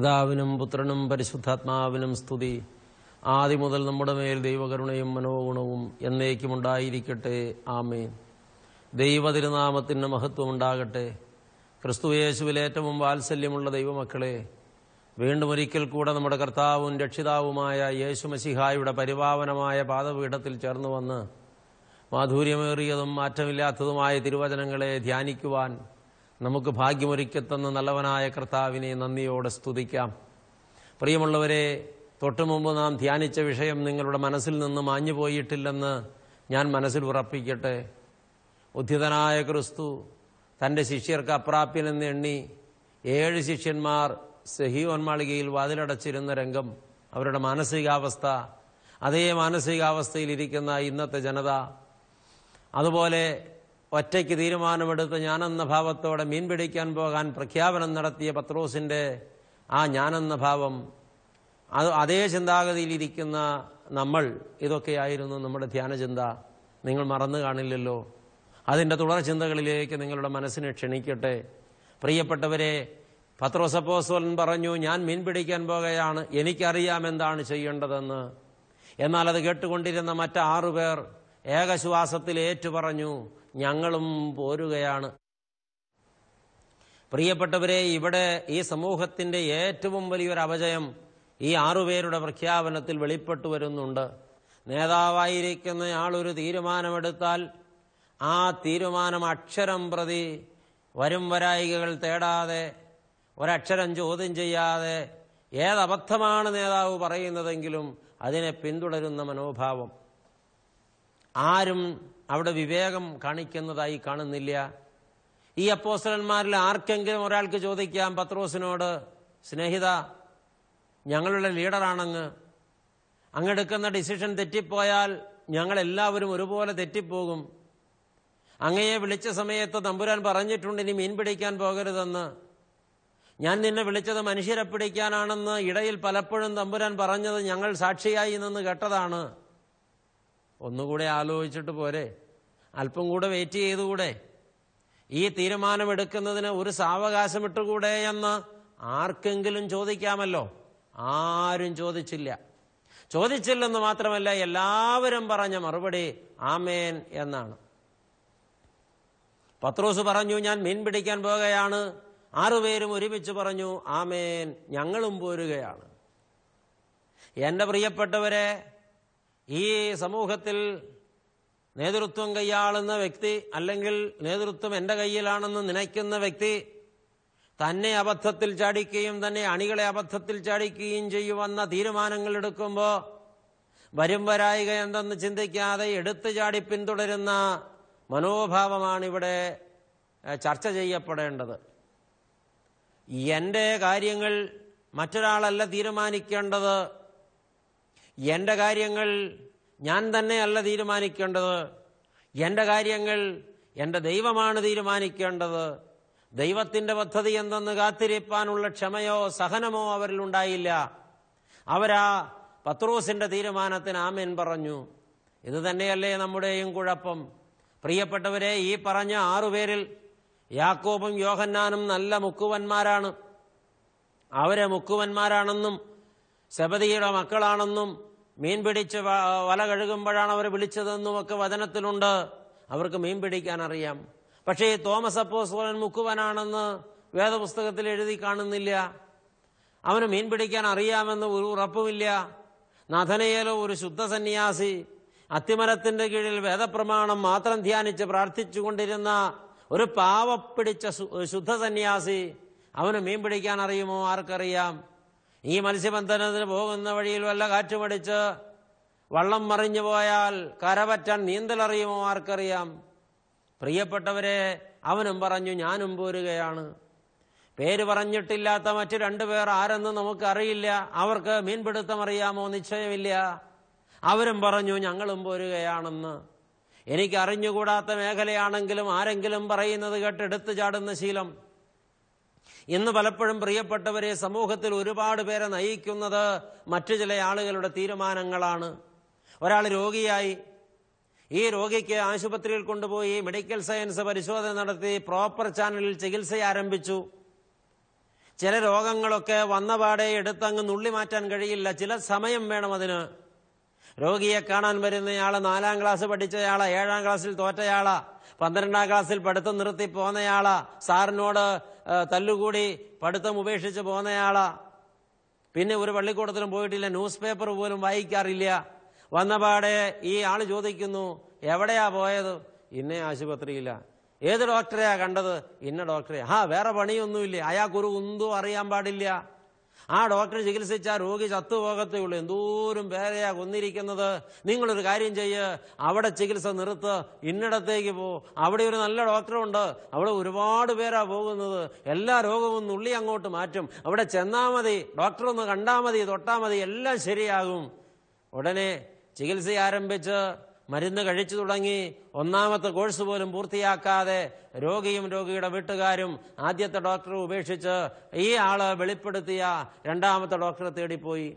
പിതാവിനും പുത്രനും പരിശുദ്ധാത്മാവിനും സ്തുതി. ആദ്യം മുതൽ നമ്മുടെ മേൽ ദൈവകരുണയും മനോഗുണവും എന്നേക്കും ഉണ്ടായിരിക്കട്ടെ. ആമേൻ. ദൈവതിരുനാമത്തിന് മഹത്വം ഉണ്ടാകട്ടെ. ക്രിസ്തുയേശുവിൽ ഏറ്റവും വാത്സല്യമുള്ള ദൈവമക്കളെ വീണ്ടും ഒരിക്കൽ കൂടെ നമ്മുടെ കർത്താവും രക്ഷിതാവുമായ യേശു മസിഹായുടെ പരിപാവനമായ പാദപീഠത്തിൽ ചേർന്നു വന്ന് മാധുര്യമേറിയതും മാറ്റമില്ലാത്തതുമായ തിരുവചനങ്ങളെ ധ്യാനിക്കുവാൻ നമുക്ക് ഭാഗ്യമൊരുക്കത്തെന്ന നല്ലവനായ കർത്താവിനെ നന്ദിയോടെ സ്തുതിക്കാം. പ്രിയമുള്ളവരെ തൊട്ടുമുമ്പ് നാം ധ്യാനിച്ച വിഷയം നിങ്ങളുടെ മനസ്സിൽ നിന്ന് മാഞ്ഞു പോയിട്ടില്ലെന്ന് ഞാൻ മനസ്സിൽ ഉറപ്പിക്കട്ടെ. ഉദ്ധിതനായ ക്രിസ്തു തന്റെ ശിഷ്യർക്ക് അപ്രാപ്യനെന്ന് എണ്ണി ഏഴ് ശിഷ്യന്മാർ സഹിയോൻ മാളികയിൽ വാതിലടച്ചിരുന്ന രംഗം അവരുടെ മാനസികാവസ്ഥ അതേ മാനസികാവസ്ഥയിലിരിക്കുന്ന ഇന്നത്തെ ജനത അതുപോലെ ഒറ്റയ്ക്ക് തീരുമാനമെടുത്ത് ഞാനെന്ന ഭാവത്തോടെ മീൻ പിടിക്കാൻ പോകാൻ പ്രഖ്യാപനം നടത്തിയ പത്രോസിന്റെ ആ ഞാനെന്ന ഭാവം അത് അതേ ചിന്താഗതിയിലിരിക്കുന്ന നമ്മൾ ഇതൊക്കെയായിരുന്നു നമ്മുടെ ധ്യാനചിന്ത. നിങ്ങൾ മറന്നു കാണില്ലല്ലോ. അതിന്റെ തുടർ ചിന്തകളിലേക്ക് നിങ്ങളുടെ മനസ്സിനെ ക്ഷണിക്കട്ടെ. പ്രിയപ്പെട്ടവരെ പത്രോസപ്പോസ്വലൻ പറഞ്ഞു ഞാൻ മീൻ പിടിക്കാൻ പോകുകയാണ്. എനിക്കറിയാം എന്താണ് ചെയ്യേണ്ടതെന്ന്. എന്നാൽ അത് കേട്ടുകൊണ്ടിരുന്ന മറ്റാറുപേർ ഏകശ്വാസത്തിൽ ഏറ്റുപറഞ്ഞു ഞങ്ങളും പോരുകയാണ്. പ്രിയപ്പെട്ടവരെ ഇവിടെ ഈ സമൂഹത്തിന്റെ ഏറ്റവും വലിയൊരു അപജയം ഈ ആറുപേരുടെ പ്രഖ്യാപനത്തിൽ വെളിപ്പെട്ടു വരുന്നുണ്ട്. നേതാവായിരിക്കുന്ന ആളൊരു തീരുമാനമെടുത്താൽ ആ തീരുമാനം അക്ഷരം പ്രതി വരും വരായികകൾ തേടാതെ ഒരക്ഷരം ചോദ്യം ചെയ്യാതെ ഏതബദ്ധമാണ് നേതാവ് പറയുന്നതെങ്കിലും അതിനെ പിന്തുടരുന്ന മനോഭാവം. ആരും അവിടെ വിവേകം കാണിക്കുന്നതായി കാണുന്നില്ല. ഈ അപ്പോസ്റ്റലന്മാരിൽ ആർക്കെങ്കിലും ഒരാൾക്ക് ചോദിക്കാം പത്രോസിനോട് സ്നേഹിത ഞങ്ങളുടെ ലീഡറാണങ്ങ്. അങ്ങെടുക്കുന്ന ഡിസിഷൻ തെറ്റിപ്പോയാൽ ഞങ്ങളെല്ലാവരും ഒരുപോലെ തെറ്റിപ്പോകും. അങ്ങയെ വിളിച്ച സമയത്ത് തമ്പുരാൻ പറഞ്ഞിട്ടുണ്ട് ഇനി മീൻ പിടിക്കാൻ പോകരുതെന്ന്. ഞാൻ നിന്നെ വിളിച്ചത് മനുഷ്യരെ പിടിക്കാനാണെന്ന് ഇടയിൽ പലപ്പോഴും തമ്പുരാൻ പറഞ്ഞത് ഞങ്ങൾ സാക്ഷിയായി നിന്ന് കേട്ടതാണ്. ഒന്നുകൂടെ ആലോചിച്ചിട്ട് പോരെ. അല്പം കൂടെ വെയിറ്റ് ചെയ്തുകൂടെ. ഈ തീരുമാനമെടുക്കുന്നതിന് ഒരു സാവകാശം ഇട്ടുകൂടെ എന്ന് ആർക്കെങ്കിലും ചോദിക്കാമല്ലോ? ആരും ചോദിച്ചില്ല. ചോദിച്ചില്ലെന്ന് മാത്രമല്ല എല്ലാവരും പറഞ്ഞ മറുപടി ആമേൻ എന്നാണ്. പത്രോസ് പറഞ്ഞു ഞാൻ മീൻ പിടിക്കാൻ പോകുകയാണ്. ആറുപേരും ഒരുമിച്ച് പറഞ്ഞു ആമേൻ ഞങ്ങളും പോരുകയാണ്. എന്റെ പ്രിയപ്പെട്ടവരെ ഈ സമൂഹത്തിൽ നേതൃത്വം കൈയാളുന്ന വ്യക്തി അല്ലെങ്കിൽ നേതൃത്വം എന്റെ കയ്യിലാണെന്ന് നനയ്ക്കുന്ന വ്യക്തി തന്നെ അബദ്ധത്തിൽ ചാടിക്കുകയും തന്നെ അണികളെ അബദ്ധത്തിൽ ചാടിക്കുകയും ചെയ്യുവന്ന തീരുമാനങ്ങൾ എടുക്കുമ്പോൾ വരും വരായിക എന്തെന്ന് ചിന്തിക്കാതെ എടുത്തു ചാടി പിന്തുടരുന്ന മനോഭാവമാണ് ഇവിടെ ചർച്ച ചെയ്യപ്പെടേണ്ടത്. എന്റെ കാര്യങ്ങൾ മറ്റൊരാളല്ല തീരുമാനിക്കേണ്ടത്. എന്റെ കാര്യങ്ങൾ ഞാൻ തന്നെയല്ല തീരുമാനിക്കേണ്ടത്. എന്റെ കാര്യങ്ങൾ എന്റെ ദൈവമാണ് തീരുമാനിക്കേണ്ടത്. ദൈവത്തിന്റെ പദ്ധതി എന്തെന്ന് കാത്തിരിപ്പാനുള്ള ക്ഷമയോ സഹനമോ അവരിൽ ഉണ്ടായില്ല. അവരാ പത്രോസിന്റെ തീരുമാനത്തിന് ആമേൻ പറഞ്ഞു. ഇത് തന്നെയല്ലേ നമ്മുടെയും കുഴപ്പം. പ്രിയപ്പെട്ടവരെ ഈ പറഞ്ഞ ആറുപേരിൽ യാക്കോബും യോഹന്നാനും നല്ല മുക്കുവന്മാരാണ്. അവരെ മുക്കുവന്മാരാണെന്നും ശബദിയുടെ മക്കളാണെന്നും മീൻ പിടിച്ച് വല കഴുകുമ്പോഴാണ് അവർ വിളിച്ചതെന്നും ഒക്കെ വചനത്തിലുണ്ട്. അവർക്ക് മീൻ പിടിക്കാൻ അറിയാം പക്ഷേ ഈ തോമസ് അപ്പോസ്വലൻ മുക്കുവനാണെന്ന് വേദപുസ്തകത്തിൽ എഴുതി കാണുന്നില്ല. അവന് മീൻ പിടിക്കാൻ അറിയാമെന്ന് ഒരു ഉറപ്പുമില്ല. നഥനയേലോ ഒരു ശുദ്ധ സന്യാസി അത്തിമരത്തിന്റെ കീഴിൽ വേദപ്രമാണം മാത്രം ധ്യാനിച്ച് പ്രാർത്ഥിച്ചുകൊണ്ടിരുന്ന ഒരു പാവപ്പിടിച്ച ശുദ്ധ സന്യാസി അവന് മീൻ പിടിക്കാൻ അറിയുമോ? ആർക്കറിയാം. ഈ മത്സ്യബന്ധനത്തിന് പോകുന്ന വഴിയിൽ വല്ല കാറ്റുമടിച്ച് വള്ളം മറിഞ്ഞു പോയാൽ കരപറ്റാൻ നീന്തലറിയുമോ ആർക്കറിയാം? പ്രിയപ്പെട്ടവരെ അവനും പറഞ്ഞു ഞാനും പോരുകയാണ്. പേര് പറഞ്ഞിട്ടില്ലാത്ത മറ്റു രണ്ടുപേർ ആരെന്ന് നമുക്കറിയില്ല. അവർക്ക് മീൻപിടുത്തം അറിയാമോ? നിശ്ചയമില്ല. അവരും പറഞ്ഞു ഞങ്ങളും പോരുകയാണെന്ന്. എനിക്ക് അറിഞ്ഞുകൂടാത്ത മേഖലയാണെങ്കിലും ആരെങ്കിലും പറയുന്നത് കേട്ട് എടുത്തു ചാടുന്ന ശീലം. ഇന്ന് പലപ്പോഴും പ്രിയപ്പെട്ടവരെ സമൂഹത്തിൽ ഒരുപാട് പേരെ നയിക്കുന്നത് മറ്റു ചില ആളുകളുടെ തീരുമാനങ്ങളാണ്. ഒരാൾ രോഗിയായി. ഈ രോഗിക്ക് ആശുപത്രിയിൽ കൊണ്ടുപോയി മെഡിക്കൽ സയൻസ് പരിശോധന നടത്തി പ്രോപ്പർ ചാനലിൽ ചികിത്സ ആരംഭിച്ചു ചില രോഗങ്ങളൊക്കെ വന്നപാടെ എടുത്തങ്ങ് നുള്ളി മാറ്റാൻ കഴിയില്ല. ചില സമയം വേണം അതിന്. രോഗിയെ കാണാൻ വരുന്നയാൾ നാലാം ക്ലാസ് പഠിച്ചയാളാ ഏഴാം ക്ലാസ്സിൽ തോറ്റയാളാ പന്ത്രണ്ടാം ക്ലാസ്സിൽ പഠിത്തം നിർത്തി പോന്നയാളാ സാറിനോട് തല്ലുകൂടി പഠിത്തം ഉപേക്ഷിച്ച് പോന്നയാളാ പിന്നെ ഒരു പള്ളിക്കൂടത്തിലും പോയിട്ടില്ല ന്യൂസ് പേപ്പർ പോലും വായിക്കാറില്ല. വന്നപാടെ ഈ ആൾ ചോദിക്കുന്നു എവിടെയാ പോയത്? ഇന്ന ആശുപത്രിയില്ല ഏത് ഡോക്ടറെയാ കണ്ടത്? ഇന്ന ഡോക്ടറെ ആ വേറെ പണിയൊന്നുമില്ല. അയാൾക്കൊരു ഉന്തും അറിയാൻ പാടില്ല. ആ ഡോക്ടർ ചികിത്സിച്ച രോഗി ചത്തുപോകത്തേ ഉള്ളൂ എന്തോരം പേരെയാ കൊന്നിരിക്കുന്നത്. നിങ്ങളൊരു കാര്യം ചെയ്യ്. അവിടെ ചികിത്സ നിർത്ത്. ഇന്നിടത്തേക്ക് പോ. അവിടെ ഒരു നല്ല ഡോക്ടറുണ്ട്. അവിടെ ഒരുപാട് പേരാ പോകുന്നത്. എല്ലാ രോഗവും നുള്ളി അങ്ങോട്ട് മാറ്റും. അവിടെ ചെന്നാ മതി. ഡോക്ടർ ഒന്ന് കണ്ടാ മതി. തൊട്ടാ മതി. എല്ലാം ശരിയാകും. ഉടനെ ചികിത്സ ആരംഭിച്ച് മരുന്ന് കഴിച്ചു തുടങ്ങി ഒന്നാമത്തെ കോഴ്സ് പോലും പൂർത്തിയാക്കാതെ രോഗിയും രോഗിയുടെ വീട്ടുകാരും ആദ്യത്തെ ഡോക്ടറെ ഉപേക്ഷിച്ച് ഈ ആൾ വെളിപ്പെടുത്തിയ രണ്ടാമത്തെ ഡോക്ടറെ തേടിപ്പോയി.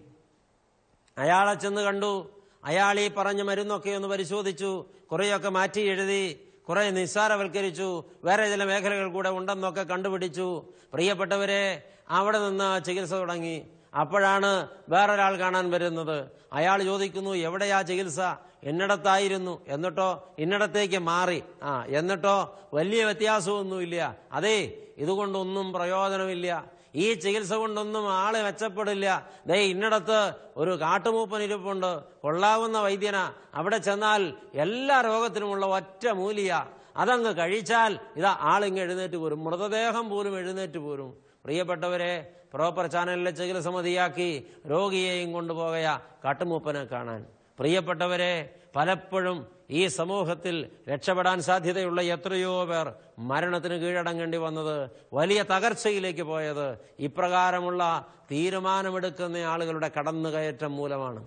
അയാളെ ചെന്ന് കണ്ടു. അയാൾ ഈ പറഞ്ഞ മരുന്നൊക്കെ ഒന്ന് പരിശോധിച്ചു. കുറേയൊക്കെ മാറ്റി എഴുതി. കുറെ നിസ്സാരവൽക്കരിച്ചു. വേറെ ചില മേഖലകൾ കൂടെ ഉണ്ടെന്നൊക്കെ കണ്ടുപിടിച്ചു. പ്രിയപ്പെട്ടവരെ അവിടെ നിന്ന് ചികിത്സ തുടങ്ങി. അപ്പോഴാണ് വേറൊരാൾ കാണാൻ വരുന്നത്. അയാൾ ചോദിക്കുന്നു എവിടെയാ ചികിത്സ? എന്നിടത്തായിരുന്നു. എന്നിട്ടോ ഇന്നിടത്തേക്ക് മാറി. ആ എന്നിട്ടോ വലിയ വ്യത്യാസമൊന്നുമില്ല. അതെ ഇതുകൊണ്ടൊന്നും പ്രയോജനമില്ല. ഈ ചികിത്സ കൊണ്ടൊന്നും ആളെ മെച്ചപ്പെടില്ല. ദേ ഇന്നിടത്ത് ഒരു കാട്ടുമൂപ്പൻ ഇരിപ്പുണ്ട് കൊള്ളാവുന്ന വൈദ്യന. അവിടെ ചെന്നാൽ എല്ലാ രോഗത്തിനുമുള്ള ഒറ്റ മൂലിയ. അതങ്ങ് കഴിച്ചാൽ ഇതാ ആളിങ്ങ് എഴുന്നേറ്റ് പോരും. മൃതദേഹം പോലും എഴുന്നേറ്റ് പോരും. പ്രിയപ്പെട്ടവരെ പ്രോപ്പർ ചാനലിലെ ചികിത്സ മതിയാക്കി രോഗിയെയും കൊണ്ടുപോകയ കാട്ടുമൂപ്പനെ കാണാൻ. പ്രിയപ്പെട്ടവരെ പലപ്പോഴും ഈ സമൂഹത്തിൽ രക്ഷപ്പെടാൻ സാധ്യതയുള്ള എത്രയോ പേർ മരണത്തിന് കീഴടങ്ങേണ്ടി വന്നത് വലിയ തകർച്ചയിലേക്ക് പോയത് ഇപ്രകാരമുള്ള തീരുമാനമെടുക്കുന്ന ആളുകളുടെ കടന്നുകയറ്റം മൂലമാണ്.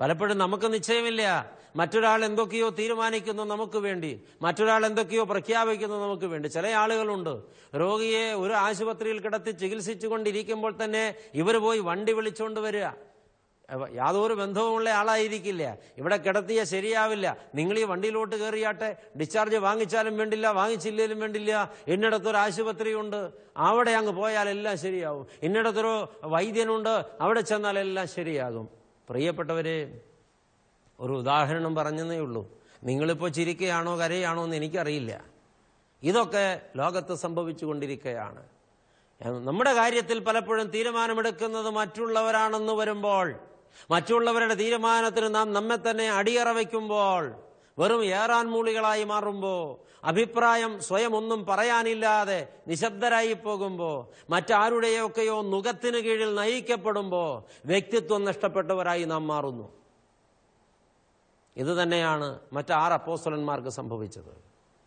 പലപ്പോഴും നമുക്ക് നിശ്ചയമില്ല. മറ്റൊരാൾ എന്തൊക്കെയോ തീരുമാനിക്കുന്നു നമുക്ക് വേണ്ടി. മറ്റൊരാൾ എന്തൊക്കെയോ പ്രഖ്യാപിക്കുന്നു നമുക്ക് വേണ്ടി. ചില ആളുകളുണ്ട്. രോഗിയെ ഒരു ആശുപത്രിയിൽ കിടത്തി ചികിത്സിച്ചു കൊണ്ടിരിക്കുമ്പോൾ തന്നെ ഇവർ പോയി വണ്ടി വിളിച്ചുകൊണ്ട് വരിക. യാതൊരു ബന്ധവുമുള്ള ആളായിരിക്കില്ല. ഇവിടെ കിടത്തിയ ശരിയാവില്ല. നിങ്ങൾ ഈ വണ്ടിയിലോട്ട് കയറിയാട്ടെ. ഡിസ്ചാർജ് വാങ്ങിച്ചാലും വേണ്ടില്ല വാങ്ങിച്ചില്ലേലും വേണ്ടില്ല. ഇന്നിടത്തൊരു ആശുപത്രിയുണ്ട്. അവിടെ അങ്ങ് പോയാൽ എല്ലാം ശരിയാവും. ഇന്നിടത്തൊരു വൈദ്യനുണ്ട്. അവിടെ ചെന്നാൽ എല്ലാം ശരിയാകും. പ്രിയപ്പെട്ടവരെ ഒരു ഉദാഹരണം പറഞ്ഞതേ ഉള്ളൂ. നിങ്ങളിപ്പോൾ ചിരിക്കുകയാണോ കരയാണോ എന്ന് എനിക്കറിയില്ല. ഇതൊക്കെ ലോകത്ത് സംഭവിച്ചുകൊണ്ടിരിക്കുകയാണ്. നമ്മുടെ കാര്യത്തിൽ പലപ്പോഴും തീരുമാനമെടുക്കുന്നത് മറ്റുള്ളവരാണെന്ന് വരുമ്പോൾ മറ്റുള്ളവരുടെ തീരുമാനത്തിന് നാം നമ്മെ തന്നെ അടിയറ വയ്ക്കുമ്പോൾ വെറും ഏറാൻ മൂളികളായി മാറുമ്പോൾ അഭിപ്രായം സ്വയം ഒന്നും പറയാനില്ലാതെ നിശബ്ദരായി പോകുമ്പോൾ മറ്റാരുടെയൊക്കെയോ നുഖത്തിന് കീഴിൽ നയിക്കപ്പെടുമ്പോൾ വ്യക്തിത്വം നഷ്ടപ്പെട്ടവരായി നാം മാറുന്നു. ഇത് തന്നെയാണ് മറ്റാറ് അപ്പോസ്വലന്മാർക്ക് സംഭവിച്ചത്.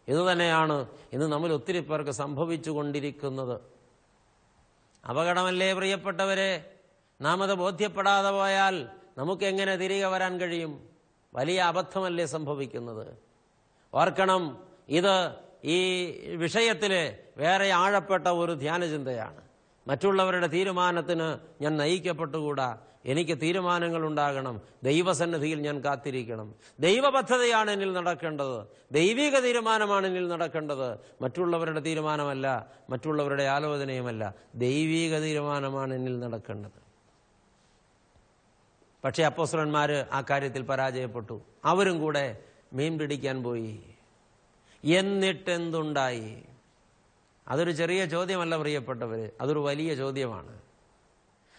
ഇത് തന്നെയാണ് ഇന്ന് നമ്മൾ ഒത്തിരി പേർക്ക് സംഭവിച്ചു കൊണ്ടിരിക്കുന്നത് അപകടമല്ലേ പ്രിയപ്പെട്ടവരെ? നാം അത് ബോധ്യപ്പെടാതെ പോയാൽ നമുക്ക് എങ്ങനെ തിരികെ വരാൻ കഴിയും? വലിയ അബദ്ധമല്ലേ സംഭവിക്കുന്നത്? ഓർക്കണം ഇത് ഈ വിഷയത്തിൽ വേറെ ആഴപ്പെട്ട ഒരു ധ്യാനചിന്തയാണ്. മറ്റുള്ളവരുടെ തീരുമാനത്തിന് ഞാൻ നയിക്കപ്പെട്ടുകൂടാ. എനിക്ക് തീരുമാനങ്ങൾ ഉണ്ടാകണം ദൈവസന്നിധിയിൽ ഞാൻ കാത്തിരിക്കണം. ദൈവപദ്ധതിയാണ് എന്നിൽ നടക്കേണ്ടത്. ദൈവിക തീരുമാനമാണ് എന്നിൽ നടക്കേണ്ടത്. മറ്റുള്ളവരുടെ തീരുമാനമല്ല മറ്റുള്ളവരുടെ ആലോചനയുമല്ല. ദൈവിക തീരുമാനമാണ് എന്നിൽ നടക്കേണ്ടത്. പക്ഷേ അപ്പോസ്തലന്മാര് ആ കാര്യത്തിൽ പരാജയപ്പെട്ടു. അവരും കൂടെ മീൻ പിടിക്കാൻ പോയി. എന്നിട്ടെന്തുണ്ടായി? അതൊരു ചെറിയ ചോദ്യമല്ല പ്രിയപ്പെട്ടവർ അതൊരു വലിയ ചോദ്യമാണ്.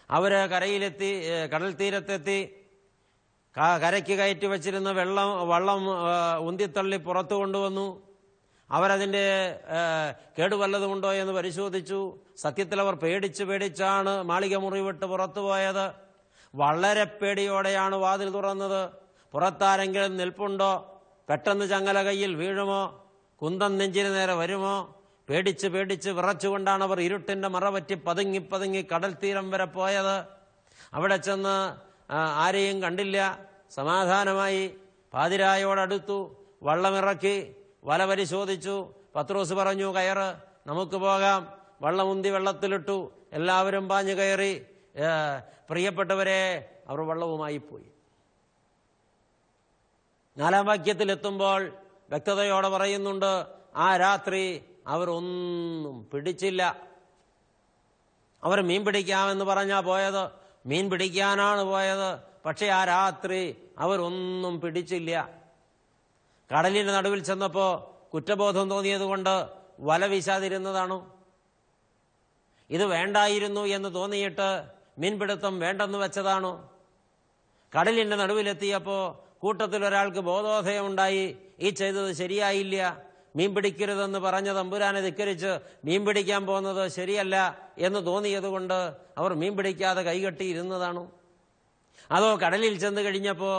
അവർ കരയിലെത്തി കടൽ തീരത്തെത്തി കരയ്ക്ക് കയറ്റി വച്ചിരുന്ന വെള്ളം വള്ളം ഉന്തിത്തള്ളി പുറത്തു കൊണ്ടുവന്നു. അവരതിന്റെ കേടുവല്ലതുമുണ്ടോ എന്ന് പരിശോധിച്ചു. സത്യത്തിൽ അവർ പേടിച്ച് പേടിച്ചാണ് മാളിക മുറി വിട്ട് പുറത്തു പോയത് വളരെ പേടിയോടെയാണ് വാതിൽ തുറന്നത്. പുറത്താരെങ്കിലും നിൽപ്പുണ്ടോ? പെട്ടെന്ന് ചങ്ങല കയ്യിൽ വീഴുമോ? കുന്തം നെഞ്ചിന് നേരെ വരുമോ? പേടിച്ച് പേടിച്ച് വിറച്ചുകൊണ്ടാണ് അവർ ഇരുട്ടിന്റെ മറവറ്റി പതുങ്ങി പതുങ്ങി കടൽ തീരം വരെ പോയത്. അവിടെ ചെന്ന് ആരെയും കണ്ടില്ല. സമാധാനമായി പാതിരായോടടുത്തു വള്ളമിറക്കി വല പരിശോധിച്ചു. പത്രോസ് പറഞ്ഞു കയറ് നമുക്ക് പോകാം. വള്ളമുന്തി വെള്ളത്തിലിട്ടു. എല്ലാവരും പാഞ്ഞു കയറി. പ്രിയപ്പെട്ടവരെ അവർ വള്ളവുമായി പോയി. നാലാം വാക്യത്തിൽ എത്തുമ്പോൾ വ്യക്തതയോടെ പറയുന്നുണ്ട് ആ രാത്രി അവരൊന്നും പിടിച്ചില്ല. അവർ മീൻ പിടിക്കാമെന്ന് പറഞ്ഞാ പോയത് മീൻ പിടിക്കാനാണ് പോയത് പക്ഷെ ആ രാത്രി അവരൊന്നും പിടിച്ചില്ല. കടലിന്റെ നടുവിൽ ചെന്നപ്പോ കുറ്റബോധം തോന്നിയതുകൊണ്ട് വല വീശാതിരുന്നതാണോ. ഇത് വേണ്ടായിരുന്നു എന്ന് തോന്നിയിട്ട് മീൻപിടുത്തം വേണ്ടെന്ന് വെച്ചതാണോ? കടലിന്റെ നടുവിലെത്തിയപ്പോ കൂട്ടത്തിൽ ഒരാൾക്ക് ബോധോദയമുണ്ടായി. ഈ ചെയ്തത് ശരിയായില്ല. മീൻ പിടിക്കരുതെന്ന് പറഞ്ഞ തമ്പുരാനെ ധിക്കരിച്ച് മീൻ പിടിക്കാൻ പോകുന്നത് ശരിയല്ല എന്ന് തോന്നിയതുകൊണ്ട് അവർ മീൻ പിടിക്കാതെ കൈകെട്ടിയിരുന്നതാണോ അതോ കടലിൽ ചെന്ന് കഴിഞ്ഞപ്പോ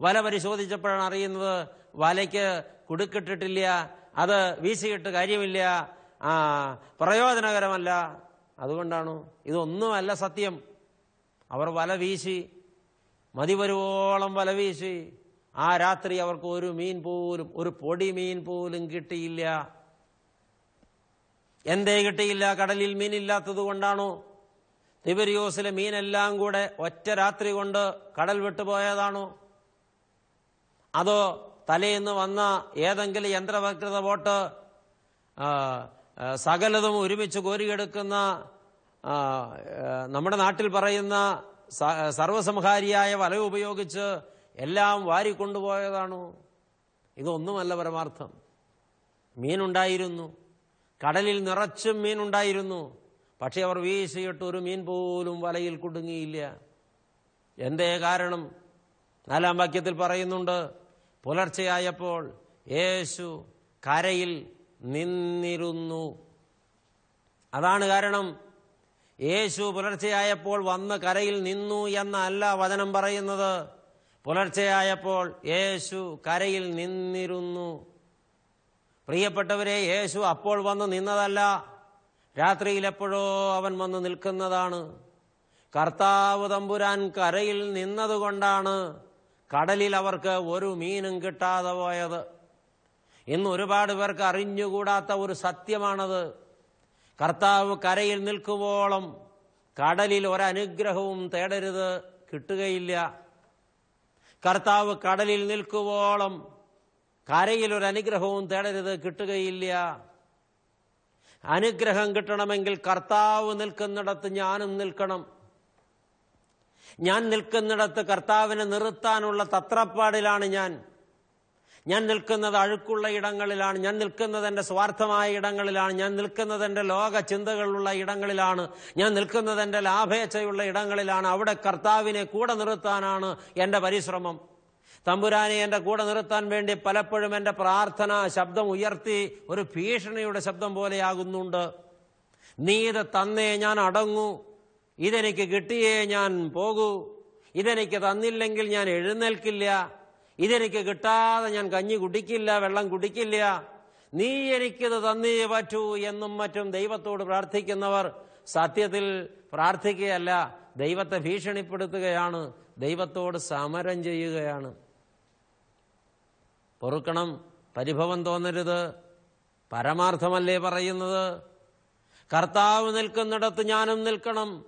വല പരിശോധിച്ചപ്പോഴാണ് അറിയുന്നത് വലയ്ക്ക് കുടുക്കിട്ടിട്ടില്ല അത് വീശിയിട്ട് കാര്യമില്ല പ്രയോജനകരമല്ല. അതുകൊണ്ടാണോ? ഇതൊന്നുമല്ല സത്യം. അവർ വല വീശി മതി വരുവോളം വല വീശി. ആ രാത്രി അവർക്ക് ഒരു മീൻ പോലും ഒരു പൊടി മീൻ പോലും കിട്ടിയില്ല. എന്തേ കിട്ടിയില്ല? കടലിൽ മീനില്ലാത്തത് കൊണ്ടാണോ? തിബരിയോസിലെ മീനെല്ലാം കൂടെ ഒറ്റ രാത്രി കൊണ്ട് കടൽ വിട്ടുപോയതാണോ അതോ തലേന്ന് വന്ന ഏതെങ്കിലും യന്ത്രവകൃത ബോട്ട് സകലതും ഒരുമിച്ച് കോരിയെടുക്കുന്ന നമ്മുടെ നാട്ടിൽ പറയുന്ന സർവസംഹാരിയായ വല ഉപയോഗിച്ച് എല്ലാം വാരിക്കൊണ്ടുപോയതാണോ? ഇതൊന്നുമല്ല പരമാർത്ഥം. മീനുണ്ടായിരുന്നു. കടലിൽ നിറച്ചും മീനുണ്ടായിരുന്നു. പക്ഷെ അവർ വീശിയിട്ട് ഒരു മീൻ പോലും വലയിൽ കുടുങ്ങിയില്ല. എന്തേ കാരണം? നാലാം വാക്യത്തിൽ പറയുന്നുണ്ട് പുലർച്ചയായപ്പോൾ യേശു കരയിൽ നിന്നിരുന്നു. അതാണ് കാരണം. യേശു പുലർച്ചെയായപ്പോൾ വന്ന് കരയിൽ നിന്നു എന്നല്ല വചനം പറയുന്നത്. പുലർച്ചയായപ്പോൾ യേശു കരയിൽ നിന്നിരുന്നു. പ്രിയപ്പെട്ടവരെ യേശു അപ്പോൾ വന്ന് നിന്നതല്ല. രാത്രിയിൽ എപ്പോഴോ അവൻ വന്ന് നിൽക്കുന്നതാണ്. കർത്താവ് തമ്പുരാൻ കരയിൽ നിന്നതുകൊണ്ടാണ് കടലിൽ അവർക്ക് ഒരു മീനും കിട്ടാതെ പോയത്. ഇന്ന് ഒരുപാട് പേർക്ക് അറിഞ്ഞുകൂടാത്ത ഒരു സത്യമാണത്. കർത്താവ് കരയിൽ നിൽക്കുവോളം കടലിൽ ഒരനുഗ്രഹവും തേടരുത് കിട്ടുകയില്ല. കർത്താവ് കടലിൽ നിൽക്കുവോളം കരയിൽ ഒരു അനുഗ്രഹവും തേടരുത് കിട്ടുകയില്ല. അനുഗ്രഹം കിട്ടണമെങ്കിൽ കർത്താവ് നിൽക്കുന്നിടത്ത് ഞാനും നിൽക്കണം. ഞാൻ നിൽക്കുന്നിടത്ത് കർത്താവിനെ നിർത്താനുള്ള തത്രപ്പാടിലാണ് ഞാൻ. ഞാൻ നിൽക്കുന്നത് അഴുക്കുള്ള ഇടങ്ങളിലാണ് ഞാൻ നിൽക്കുന്നത് എന്റെ സ്വാർത്ഥമായ ഇടങ്ങളിലാണ് ഞാൻ നിൽക്കുന്നത് എന്റെ ലോക ചിന്തകളുള്ള ഇടങ്ങളിലാണ് ഞാൻ നിൽക്കുന്നത് എന്റെ ലാഭേച്ഛയുള്ള ഇടങ്ങളിലാണ്. അവിടെ കർത്താവിനെ കൂടെ നിർത്താനാണ് എന്റെ പരിശ്രമം. തമ്പുരാനെ എന്റെ കൂടെ നിർത്താൻ വേണ്ടി പലപ്പോഴും എന്റെ പ്രാർത്ഥന ശബ്ദം ഉയർത്തി ഒരു ഭീഷണിയുടെ ശബ്ദം പോലെയാകുന്നുണ്ട്. നീ ഇത് തന്നേ ഞാൻ അടങ്ങൂ. ഇതെനിക്ക് കിട്ടിയേ ഞാൻ പോകൂ. ഇതെനിക്ക് തന്നില്ലെങ്കിൽ ഞാൻ എഴുന്നേൽക്കില്ല. ഇതെനിക്ക് കിട്ടാതെ ഞാൻ കഞ്ഞി കുടിക്കില്ല വെള്ളം കുടിക്കില്ല. നീ എനിക്കിത് തന്നേ പറ്റൂ എന്നും മറ്റും ദൈവത്തോട് പ്രാർത്ഥിക്കുന്നവർ സത്യത്തിൽ പ്രാർത്ഥിക്കുകയല്ല ദൈവത്തെ ഭീഷണിപ്പെടുത്തുകയാണ് ദൈവത്തോട് സമരം ചെയ്യുകയാണ്. പൊറുക്കണം പരിഭവം തോന്നരുത് പരമാർത്ഥമല്ലേ പറയുന്നത്? കർത്താവ് നിൽക്കുന്നിടത്ത് ഞാനും നിൽക്കണം.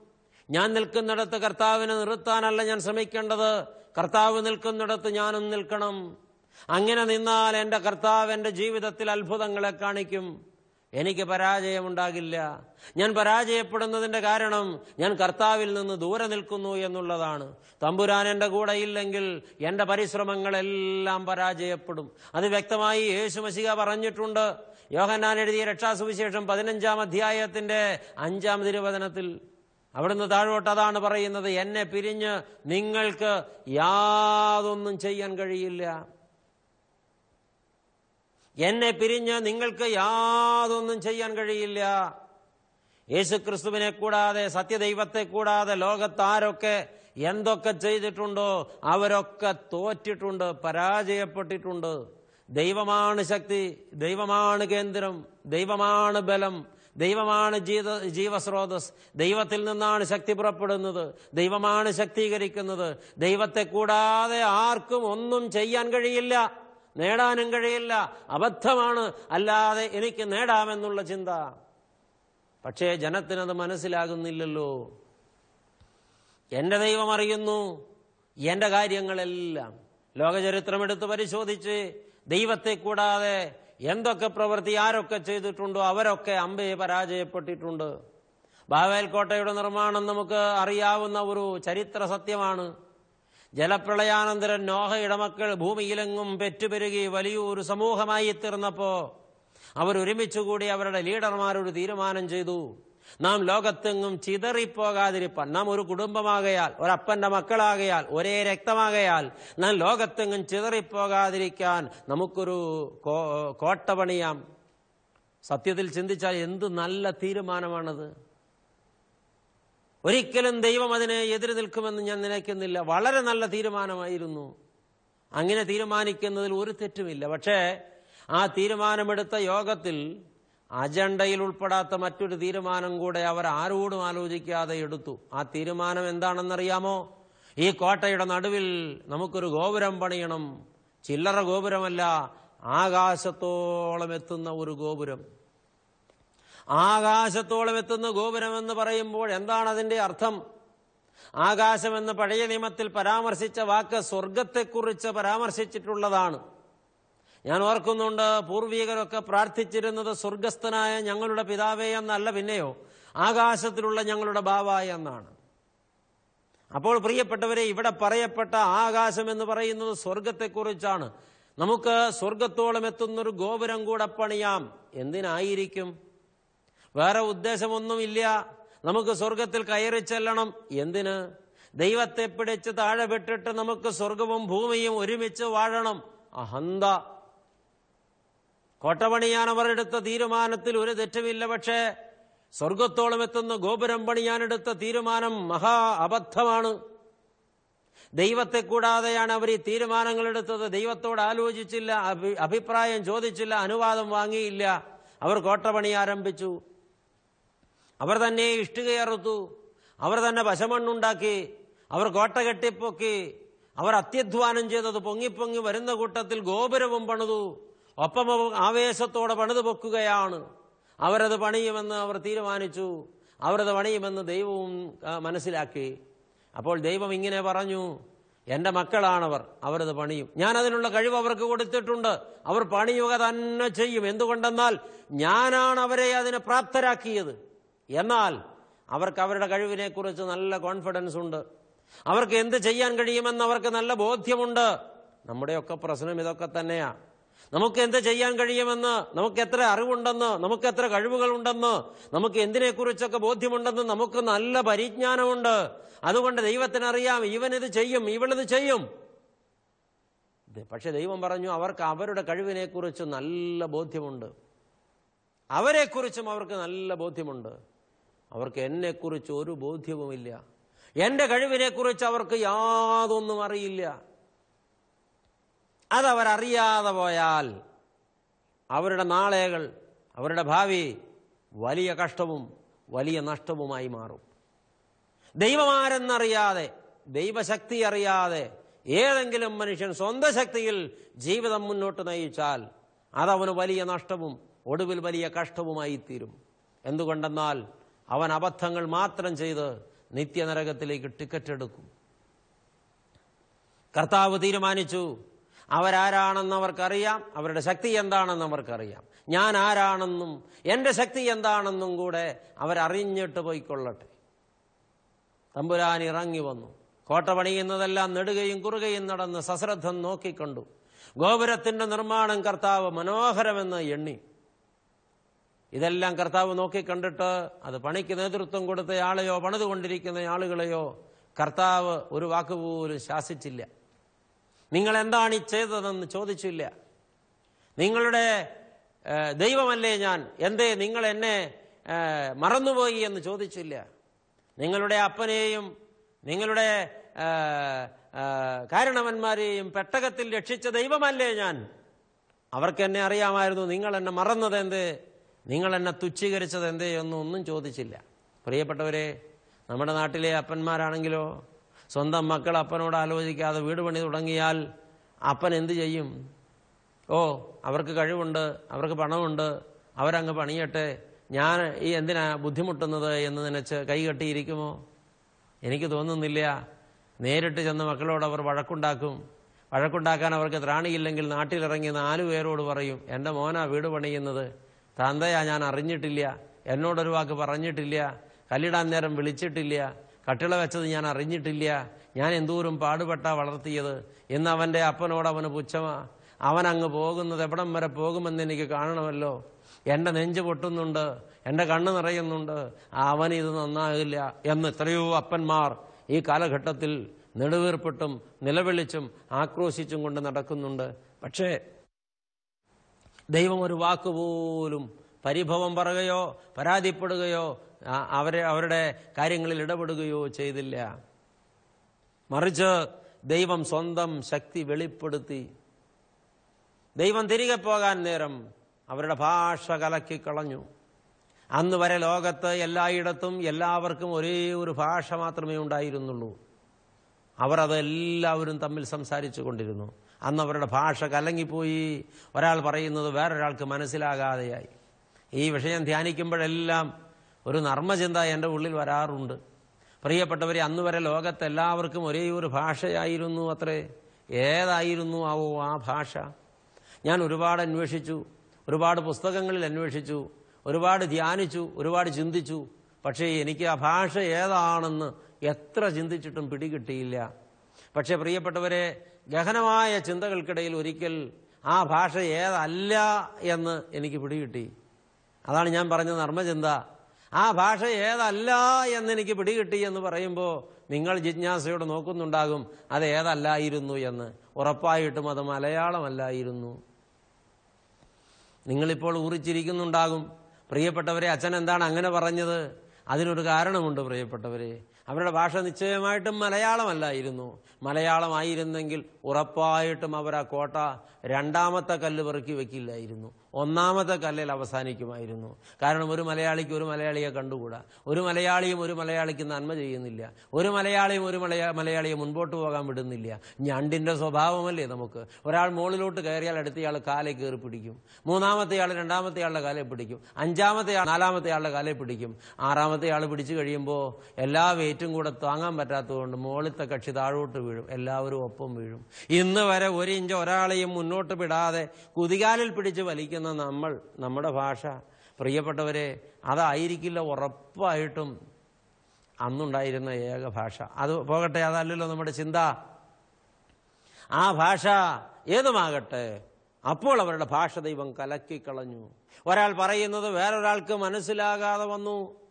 ഞാൻ നിൽക്കുന്നിടത്ത് കർത്താവിനെ നിർത്താനല്ല ഞാൻ ശ്രമിക്കേണ്ടത്. കർത്താവ് നിൽക്കുന്നിടത്ത് ഞാനും നിൽക്കണം. അങ്ങനെ നിന്നാൽ എന്റെ കർത്താവ് എന്റെ ജീവിതത്തിൽ അത്ഭുതങ്ങളെ കാണിക്കും. എനിക്ക് പരാജയമുണ്ടാകില്ല. ഞാൻ പരാജയപ്പെടുന്നതിന്റെ കാരണം ഞാൻ കർത്താവിൽ നിന്ന് ദൂരെ നിൽക്കുന്നു എന്നുള്ളതാണ്. തമ്പുരാൻ എന്റെ കൂടെ ഇല്ലെങ്കിൽ എന്റെ പരിശ്രമങ്ങളെല്ലാം പരാജയപ്പെടും. അത് വ്യക്തമായി യേശു മസിക പറഞ്ഞിട്ടുണ്ട്. യോഹന്നാൻ എഴുതിയ രക്ഷാസുവിശേഷം പതിനഞ്ചാം അധ്യായത്തിന്റെ അഞ്ചാം തിരുവചനത്തിൽ. അവിടുന്ന് താഴോട്ട് അതാണ് പറയുന്നത്. എന്നെ പിരിഞ്ഞ് നിങ്ങൾക്ക് യാതൊന്നും ചെയ്യാൻ കഴിയില്ല. എന്നെ പിരിഞ്ഞ് നിങ്ങൾക്ക് യാതൊന്നും ചെയ്യാൻ കഴിയില്ല. യേശു ക്രിസ്തുവിനെ കൂടാതെ സത്യദൈവത്തെ കൂടാതെ ലോകത്താരൊക്കെ എന്തൊക്കെ ചെയ്തിട്ടുണ്ടോ അവരൊക്കെ തോറ്റിട്ടുണ്ട് പരാജയപ്പെട്ടിട്ടുണ്ട്. ദൈവമാണ് ശക്തി ദൈവമാണ് കേന്ദ്രം ദൈവമാണ് ബലം. ദൈവമാണ് ജീത ജീവസ്രോതസ്. ദൈവത്തിൽ നിന്നാണ് ശക്തി പുറപ്പെടുന്നത്. ദൈവമാണ് ശക്തീകരിക്കുന്നത്. ദൈവത്തെ കൂടാതെ ആർക്കും ഒന്നും ചെയ്യാൻ കഴിയില്ല. നേടാനും കഴിയില്ല. അബദ്ധമാണ്. അല്ലാതെ എനിക്ക് നേടാമെന്നുള്ള ചിന്ത. പക്ഷേ ജനത്തിനത് മനസ്സിലാകുന്നില്ലല്ലോ. എന്റെ ദൈവം അറിയുന്നു. എന്റെ കാര്യങ്ങളെല്ലാം. ലോകചരിത്രം എടുത്ത് പരിശോധിച്ച് ദൈവത്തെ കൂടാതെ എന്തൊക്കെ പ്രവൃത്തി ആരൊക്കെ ചെയ്തിട്ടുണ്ടോ അവരൊക്കെ അമ്പയെ പരാജയപ്പെട്ടിട്ടുണ്ട്. ബാവേൽ കോട്ടയുടെ നിർമ്മാണം നമുക്ക് അറിയാവുന്ന ഒരു ചരിത്ര സത്യമാണ്. ജലപ്രളയാനന്തരം നോഹയുടെ മക്കൾ ഭൂമിയിലെങ്ങും പെറ്റുപെരുകി വലിയൊരു സമൂഹമായി എത്തിരുന്നപ്പോ അവരൊരുമിച്ചുകൂടി അവരുടെ ലീഡർമാരൊരു തീരുമാനം ചെയ്തു. നാം ലോകത്തെങ്ങും ചിതറിപ്പോകാതിരിപ്പാൻ. നാം ഒരു കുടുംബമാകയാൽ ഒരപ്പന്റെ മക്കളാകയാൽ ഒരേ രക്തമാകയാൽ നാം ലോകത്തെങ്ങും ചിതറിപ്പോകാതിരിക്കാൻ നമുക്കൊരു കോട്ട പണിയാം സത്യത്തിൽ ചിന്തിച്ചാൽ എന്ത് നല്ല തീരുമാനമാണത്? ഒരിക്കലും ദൈവം അതിനെ എതിര് നിൽക്കുമെന്ന് ഞാൻ നിലയ്ക്കുന്നില്ല വളരെ നല്ല തീരുമാനമായിരുന്നു. അങ്ങനെ തീരുമാനിക്കുന്നതിൽ ഒരു തെറ്റുമില്ല. പക്ഷേ ആ തീരുമാനമെടുത്ത യോഗത്തിൽ അജണ്ടയിൽ ഉൾപ്പെടാത്ത മറ്റൊരു തീരുമാനം കൂടെ അവർ ആരോടും ആലോചിക്കാതെ എടുത്തു. ആ തീരുമാനം എന്താണെന്നറിയാമോ? ഈ കോട്ടയുടെ നടുവിൽ നമുക്കൊരു ഗോപുരം പണിയണം. ചില്ലറ ഗോപുരമല്ല ആകാശത്തോളം എത്തുന്ന ഒരു ഗോപുരം. ആകാശത്തോളം എത്തുന്ന ഗോപുരം എന്ന് പറയുമ്പോൾ എന്താണ് അതിന്റെ അർത്ഥം? ആകാശമെന്ന് പഴയ നിയമത്തിൽ പരാമർശിച്ച വാക്ക് സ്വർഗത്തെക്കുറിച്ച് പരാമർശിച്ചിട്ടുള്ളതാണ്. ഞാൻ ഓർക്കുന്നുണ്ട് പൂർവികരൊക്കെ പ്രാർത്ഥിച്ചിരുന്നത് സ്വർഗസ്ഥനായ ഞങ്ങളുടെ പിതാവേ എന്നല്ല പിന്നെയോ? ആകാശത്തിലുള്ള ഞങ്ങളുടെ ബാവായ എന്നാണ്. അപ്പോൾ പ്രിയപ്പെട്ടവരെ ഇവിടെ പറയപ്പെട്ട ആകാശം എന്ന് പറയുന്നത് സ്വർഗത്തെക്കുറിച്ചാണ്. നമുക്ക് സ്വർഗത്തോളം എത്തുന്നൊരു ഗോപുരം കൂടെ പണിയാം. എന്തിനായിരിക്കും? വേറെ ഉദ്ദേശമൊന്നുമില്ല. നമുക്ക് സ്വർഗത്തിൽ കയറി ചെല്ലണം. എന്തിന്? ദൈവത്തെ പിടിച്ച് താഴെ വിട്ടിട്ട് നമുക്ക് സ്വർഗവും ഭൂമിയും ഒരുമിച്ച് വാഴണം. അഹന്ത. കോട്ടപണിയാൻ അവർ എടുത്ത തീരുമാനത്തിൽ ഒരു തെറ്റുമില്ല പക്ഷേ സ്വർഗത്തോളം എത്തുന്ന ഗോപുരം പണിയാനെടുത്ത തീരുമാനം മഹാ അബദ്ധമാണ്. ദൈവത്തെ കൂടാതെയാണ് അവർ ഈ തീരുമാനങ്ങൾ എടുത്തത്. ദൈവത്തോട് ആലോചിച്ചില്ല അഭി- അഭിപ്രായം ചോദിച്ചില്ല അനുവാദം വാങ്ങിയില്ല. അവർ കോട്ട പണി ആരംഭിച്ചു. അവർ തന്നെ ഇഷ്ടികയറുത്തു. അവർ തന്നെ പശമണ്ണുണ്ടാക്കി. അവർ കോട്ട കെട്ടിപ്പൊക്കി. അവർ അത്യധ്വാനം ചെയ്തത് പൊങ്ങിപ്പൊങ്ങി വരുന്ന കൂട്ടത്തിൽ ഗോപുരവും പണിതു. ഒപ്പം ആവേശത്തോടെ പണിത് പൊക്കുകയാണ്. അവരത് പണിയുമെന്ന് അവർ തീരുമാനിച്ചു. അവരത് പണിയുമെന്ന് ദൈവവും മനസ്സിലാക്കി. അപ്പോൾ ദൈവം ഇങ്ങനെ പറഞ്ഞു എന്റെ മക്കളാണവർ അവരത് പണിയും. ഞാൻ അതിനുള്ള കഴിവ് അവർക്ക് കൊടുത്തിട്ടുണ്ട്. അവർ പണിയുക തന്നെ ചെയ്യും. എന്തുകൊണ്ടെന്നാൽ ഞാനാണ് അവരെ അതിനെ പ്രാപ്തരാക്കിയത്. എന്നാൽ അവർക്ക് അവരുടെ കഴിവിനെ കുറിച്ച് നല്ല കോൺഫിഡൻസ് ഉണ്ട്. അവർക്ക് എന്ത് ചെയ്യാൻ കഴിയുമെന്ന് അവർക്ക് നല്ല ബോധ്യമുണ്ട്. നമ്മുടെയൊക്കെ പ്രശ്നം ഇതൊക്കെ തന്നെയാ. നമുക്ക് എന്ത് ചെയ്യാൻ കഴിയുമെന്ന് നമുക്ക് എത്ര അറിവുണ്ടെന്ന് നമുക്ക് എത്ര കഴിവുകളുണ്ടെന്ന് നമുക്ക് എന്തിനെക്കുറിച്ചൊക്കെ ബോധ്യമുണ്ടെന്ന് നമുക്ക് നല്ല പരിജ്ഞാനമുണ്ട്. അതുകൊണ്ട് ദൈവത്തിനറിയാം ഇവനിത് ചെയ്യും ഇവളിത് ചെയ്യും. പക്ഷെ ദൈവം പറഞ്ഞു അവർക്ക് അവരുടെ കഴിവിനെക്കുറിച്ച് നല്ല ബോധ്യമുണ്ട്. അവരെക്കുറിച്ചും അവർക്ക് നല്ല ബോധ്യമുണ്ട്. അവർക്ക് എന്നെക്കുറിച്ച് ഒരു ബോധ്യവുമില്ല. എന്റെ കഴിവിനെക്കുറിച്ച് അവർക്ക് യാതൊന്നും അറിയില്ല. അതവരറിയാതെ പോയാൽ അവരുടെ നാളേകൾ അവരുടെ ഭാവി വലിയ കഷ്ടവും വലിയ നഷ്ടവുമായി മാറും. ദൈവമാരെന്നറിയാതെ ദൈവശക്തി അറിയാതെ ഏതെങ്കിലും മനുഷ്യൻ സ്വന്തം ശക്തിയിൽ ജീവിതം മുന്നോട്ട് നയിച്ചാൽ അതവന് വലിയ നഷ്ടവും ഒടുവിൽ വലിയ കഷ്ടവുമായി തീരും എന്തുകൊണ്ടെന്നാൽ അവൻ അബദ്ധങ്ങൾ മാത്രം ചെയ്ത് നിത്യനരകത്തിലേക്ക് ടിക്കറ്റ് എടുക്കും. കർത്താവ് തീരുമാനിച്ചു അവരാരാണെന്ന് അവർക്കറിയാം. അവരുടെ ശക്തി എന്താണെന്ന് അവർക്കറിയാം. ഞാൻ ആരാണെന്നും എന്റെ ശക്തി എന്താണെന്നും കൂടെ അവരറിഞ്ഞിട്ട് പോയിക്കൊള്ളട്ടെ. തമ്പുരാൻ ഇറങ്ങി വന്നു. കോട്ട പണിയുന്നതെല്ലാം നെടുകയും കുറുകയും നടന്ന് സശ്രദ്ധം നോക്കിക്കണ്ടു. ഗോപുരത്തിന്റെ നിർമ്മാണം കർത്താവ് മനോഹരമെന്ന് എണ്ണി. ഇതെല്ലാം കർത്താവ് നോക്കിക്കണ്ടിട്ട് അത് പണിക്ക് നേതൃത്വം കൊടുത്ത ആളെയോ പണിതുകൊണ്ടിരിക്കുന്ന ആളുകളെയോ കർത്താവ് ഒരു വാക്കുപോലും ശാസിച്ചില്ല. നിങ്ങൾ എന്താണ് ഈ ചെയ്തതെന്ന് ചോദിച്ചില്ല. നിങ്ങളുടെ ദൈവമല്ലേ ഞാൻ? എന്തേ നിങ്ങൾ എന്നെ മറന്നുപോയി എന്ന് ചോദിച്ചില്ല. നിങ്ങളുടെ അപ്പനെയും നിങ്ങളുടെ കാരണവന്മാരെയും പെട്ടകത്തിൽ രക്ഷിച്ച ദൈവമല്ലേ ഞാൻ? അവർക്ക് എന്നെ അറിയാമായിരുന്നു നിങ്ങൾ എന്നെ മറന്നത് എന്തേ നിങ്ങൾ എന്നെ തുച്ഛീകരിച്ചത് എന്തേ എന്നൊന്നും ചോദിച്ചില്ല. പ്രിയപ്പെട്ടവരെ നമ്മുടെ നാട്ടിലെ അപ്പന്മാരാണെങ്കിലോ സ്വന്തം മക്കൾ അപ്പനോട് ആലോചിക്കാതെ വീട് പണി തുടങ്ങിയാൽ അപ്പൻ എന്ത് ചെയ്യും? ഓ അവർക്ക് കഴിവുണ്ട് അവർക്ക് പണമുണ്ട് അവരങ്ങ് പണിയട്ടെ. ഞാൻ ഈ എന്തിനാ ബുദ്ധിമുട്ടുന്നത് എന്ന് നനച്ച് കൈകെട്ടിയിരിക്കുമോ എനിക്ക് തോന്നുന്നില്ല. നേരിട്ട് ചെന്ന് മക്കളോട് അവർ വഴക്കുണ്ടാക്കും. വഴക്കുണ്ടാക്കാൻ അവർക്ക് ത്രാണിയില്ലെങ്കിൽ നാട്ടിലിറങ്ങി നാലു പേരോട് പറയും എന്റെ മോനാ വീട് പണിയുന്നത്. തന്തയാ ഞാൻ അറിഞ്ഞിട്ടില്ല. എന്നോടൊരു വാക്ക് പറഞ്ഞിട്ടില്ല. കല്ലിടാൻ നേരം വിളിച്ചിട്ടില്ല. കട്ടിള വെച്ചത് ഞാൻ അറിഞ്ഞിട്ടില്ല. ഞാൻ എന്തോരം പാടുപെട്ടാ വളർത്തിയത്. എന്ന് അവന്റെ അപ്പനോട് അവന് പുച്ഛമാ. അവൻ അങ്ങ് പോകുന്നത് എവിടം വരെ പോകുമെന്ന് എനിക്ക് കാണണമല്ലോ. എന്റെ നെഞ്ച് പൊട്ടുന്നുണ്ട്. എന്റെ കണ്ണ് നിറയുന്നുണ്ട്. അവൻ ഇത് നന്നാകില്ല എന്ന് എത്രയോ അപ്പന്മാർ ഈ കാലഘട്ടത്തിൽ നെടുവീർപ്പിട്ടും നിലവിളിച്ചും ആക്രോശിച്ചും കൊണ്ട് നടക്കുന്നുണ്ട്. പക്ഷേ ദൈവം ഒരു വാക്കുപോലും പരിഭവം പറയുകയോ പരാതിപ്പെടുകയോ അവരെ അവരുടെ കാര്യങ്ങളിൽ ഇടപെടുകയോ ചെയ്തില്ല. മറിച്ച് ദൈവം സ്വന്തം ശക്തി വെളിപ്പെടുത്തി. ദൈവം തിരികെ പോകാൻ നേരം അവരുടെ ഭാഷ കലക്കി കളഞ്ഞു. അന്ന് വരെ ലോകത്ത് എല്ലായിടത്തും എല്ലാവർക്കും ഒരേ ഒരു ഭാഷ മാത്രമേ ഉണ്ടായിരുന്നുള്ളൂ. അവർ അത് എല്ലാവരും തമ്മിൽ സംസാരിച്ചു കൊണ്ടിരുന്നു. അന്ന് അവരുടെ ഭാഷ കലങ്ങിപ്പോയി. ഒരാൾ പറയുന്നത് വേറൊരാൾക്ക് മനസ്സിലാകാതെയായി. ഈ വിഷയം ധ്യാനിക്കുമ്പോഴെല്ലാം ഒരു നർമ്മചിന്ത എന്റെ ഉള്ളിൽ വരാറുണ്ട്. പ്രിയപ്പെട്ടവരെ അന്ന് വരെ ലോകത്തെല്ലാവർക്കും ഒരേ ഒരു ഭാഷയായിരുന്നു അത്രേ. ഏതായിരുന്നു ആവോ ആ ഭാഷ? ഞാൻ ഒരുപാട് അന്വേഷിച്ചു ഒരുപാട് പുസ്തകങ്ങളിൽ അന്വേഷിച്ചു ഒരുപാട് ധ്യാനിച്ചു ഒരുപാട് ചിന്തിച്ചു. പക്ഷേ എനിക്ക് ആ ഭാഷ ഏതാണെന്ന് എത്ര ചിന്തിച്ചിട്ടും പിടികിട്ടിയില്ല. പക്ഷേ പ്രിയപ്പെട്ടവരെ ഗഹനമായ ചിന്തകൾക്കിടയിൽ ഒരിക്കൽ ആ ഭാഷ ഏതല്ല എന്ന് എനിക്ക് പിടികിട്ടി. അതാണ് ഞാൻ പറഞ്ഞ നർമ്മചിന്ത. ആ ഭാഷ ഏതല്ല എന്നെനിക്ക് പിടികിട്ടി എന്ന് പറയുമ്പോൾ നിങ്ങൾ ജിജ്ഞാസയോട് നോക്കുന്നുണ്ടാകും അത് ഏതല്ലായിരുന്നു എന്ന്. ഉറപ്പായിട്ടും അത് മലയാളമല്ലായിരുന്നു. നിങ്ങളിപ്പോൾ ഊറിച്ചിരിക്കുന്നുണ്ടാകും. പ്രിയപ്പെട്ടവരെ അച്ഛൻ എന്താണ് അങ്ങനെ പറഞ്ഞത്? അതിനൊരു കാരണമുണ്ട് പ്രിയപ്പെട്ടവരെ. അവരുടെ ഭാഷ നിശ്ചയമായിട്ടും മലയാളമല്ലായിരുന്നു. മലയാളമായിരുന്നെങ്കിൽ ഉറപ്പായിട്ടും അവർ ആ കോട്ട രണ്ടാമത്തെ കല്ല് പെറുക്കി വെക്കില്ലായിരുന്നു. ഒന്നാമത്തെ കല്ലിൽ അവസാനിക്കുമായിരുന്നു. കാരണം ഒരു മലയാളിക്ക് ഒരു മലയാളിയെ കണ്ടുകൂടാ? ഒരു മലയാളിയും ഒരു മലയാളിക്ക് നന്മ ചെയ്യുന്നില്ല. ഒരു മലയാളിയും ഒരു മലയാ മലയാളിയെ മുൻപോട്ട് പോകാൻ വിടുന്നില്ല. ഞണ്ടിന്റെ സ്വഭാവമല്ലേ നമുക്ക്? ഒരാൾ മുകളിലോട്ട് കയറിയാൽ അടുത്തയാൾ കാലെ കയറി പിടിക്കും. മൂന്നാമത്തെ ആൾ രണ്ടാമത്തെ ആളുടെ കാലെ പിടിക്കും. അഞ്ചാമത്തെ ആൾ നാലാമത്തെ ആളുടെ കാലെ പിടിക്കും. ആറാമത്തെ ആൾ പിടിച്ചു കഴിയുമ്പോൾ എല്ലാ വെയിറ്റും കൂടെ താങ്ങാൻ പറ്റാത്തതുകൊണ്ട് മുകളിലത്തെ കക്ഷി താഴോട്ട് വീഴും. എല്ലാവരും ഒപ്പം വീഴും. ഇന്ന് വരെ ഒരു ഇഞ്ച് ഒരാളെയും മുന്നോട്ട് വിടാതെ കുതികാലിൽ പിടിച്ച് വലിക്കുന്ന നമ്മൾ നമ്മുടെ ഭാഷ. പ്രിയപ്പെട്ടവരെ അതായിരിക്കില്ല ഉറപ്പായിട്ടും അന്നുണ്ടായിരുന്ന ഏക ഭാഷ. അത് പോകട്ടെ അതല്ലല്ലോ നമ്മുടെ ചിന്ത. ആ ഭാഷ ഏതുമാകട്ടെ അപ്പോൾ അവരുടെ ഭാഷ ദൈവം കലക്കിക്കളഞ്ഞു. ഒരാൾ പറയുന്നത് വേറൊരാൾക്ക് മനസ്സിലാകാതെ വന്നു.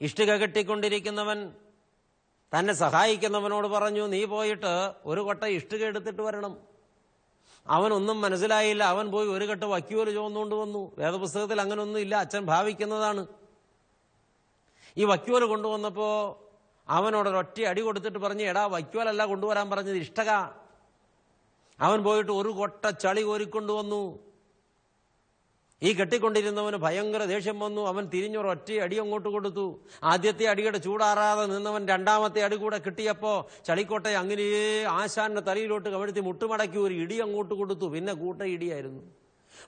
ഇഷ്ടിക കെട്ടിക്കൊണ്ടിരിക്കുന്നവൻ തന്നെ സഹായിക്കുന്നവനോട് പറഞ്ഞു നീ പോയിട്ട് ഒരു കൊട്ട ഇഷ്ടിക എടുത്തിട്ട് വരണം. അവനൊന്നും മനസ്സിലായില്ല. അവൻ പോയി ഒരു കെട്ട് വക്കിയോൽ ചുവന്നുകൊണ്ട് വന്നു. വേദപുസ്തകത്തിൽ അങ്ങനൊന്നും ഇല്ല. അച്ഛൻ ഭാവിക്കുന്നതാണ്. ഈ വക്കിയോൽ കൊണ്ടുവന്നപ്പോ അവനോട് ഒരൊറ്റ അടി കൊടുത്തിട്ട് പറഞ്ഞു എടാ വയ്ക്കുവാലല്ല കൊണ്ടുവരാൻ പറഞ്ഞത് ഇഷ്ടക. അവൻ പോയിട്ട് ഒരു കൊട്ട ചളി കോരിക്കൊണ്ടുവന്നു. ഈ കെട്ടിക്കൊണ്ടിരുന്നവന് ഭയങ്കര ദേഷ്യം വന്നു. അവൻ തിരിഞ്ഞൊരൊറ്റ അടി അങ്ങോട്ട് കൊടുത്തു. ആദ്യത്തെ അടിയുടെ ചൂടാറാതെ നിന്നവൻ രണ്ടാമത്തെ അടി കൂടെ കിട്ടിയപ്പോ ചളിക്കോട്ടെ അങ്ങനെയേ ആശാന്റെ തലയിലോട്ട് കവിഴ്ത്തി മുട്ടുമടക്കി ഒരു ഇടി അങ്ങോട്ട് കൊടുത്തു. പിന്നെ കൂട്ട ഇടിയായിരുന്നു.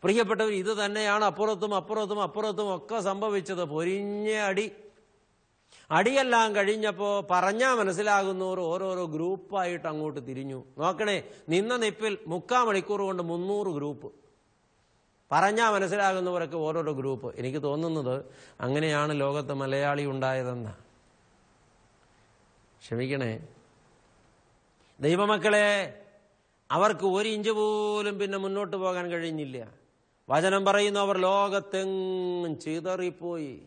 പ്രിയപ്പെട്ടവർ ഇത് തന്നെയാണ് അപ്പുറത്തും അപ്പുറത്തും അപ്പുറത്തും ഒക്കെ സംഭവിച്ചത്. പൊരിഞ്ഞ അടി. അടിയെല്ലാം കഴിഞ്ഞപ്പോ പറഞ്ഞാ മനസ്സിലാകുന്നവർ ഓരോരോ ഗ്രൂപ്പായിട്ട് അങ്ങോട്ട് തിരിഞ്ഞു. നോക്കണേ നിന്ന നിപ്പിൽ മുക്കാ മണിക്കൂർ കൊണ്ട് മുന്നൂറ് ഗ്രൂപ്പ്. പറഞ്ഞാൽ മനസ്സിലാകുന്നവരൊക്കെ ഓരോരോ ഗ്രൂപ്പ് എനിക്ക് തോന്നുന്നത് അങ്ങനെയാണ് ലോകത്ത് മലയാളി ഉണ്ടായതെന്ന. ക്ഷമിക്കണേ. ദൈവമക്കളെ അവർക്ക് ഒരു ഇഞ്ച് പോലും പിന്നെ മുന്നോട്ട് പോകാൻ കഴിഞ്ഞില്ല. വചനം പറയുന്നു അവർ ലോകത്തെങ്ങും ചിതറിപ്പോയി.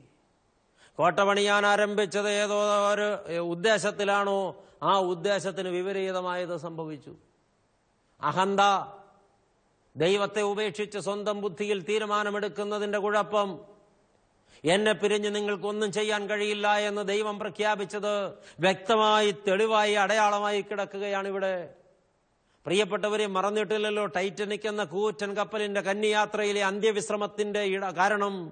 കോട്ട പണിയാൻ ആരംഭിച്ചത് ഏതോ ഒരു ഉദ്ദേശത്തിലാണോ ആ ഉദ്ദേശത്തിന് വിപരീതമായത് സംഭവിച്ചു. അഹന്ത ദൈവത്തെ ഉപേക്ഷിച്ച് സ്വന്തം ബുദ്ധിയിൽ തീരുമാനമെടുക്കുന്നതിന്റെ കുഴപ്പം. എന്നെ പിരിഞ്ഞ് നിങ്ങൾക്കൊന്നും ചെയ്യാൻ കഴിയില്ല എന്ന് ദൈവം പ്രഖ്യാപിച്ചത് വ്യക്തമായി തെളിവായി അടയാളമായി കിടക്കുകയാണ് ഇവിടെ. പ്രിയപ്പെട്ടവരെ മറന്നിട്ടില്ലല്ലോ ടൈറ്റനിക് എന്ന കൂറ്റൻ കപ്പലിന്റെ കന്നിയാത്രയിലെ അന്ത്യവിശ്രമത്തിന്റെ ഇട കാരണം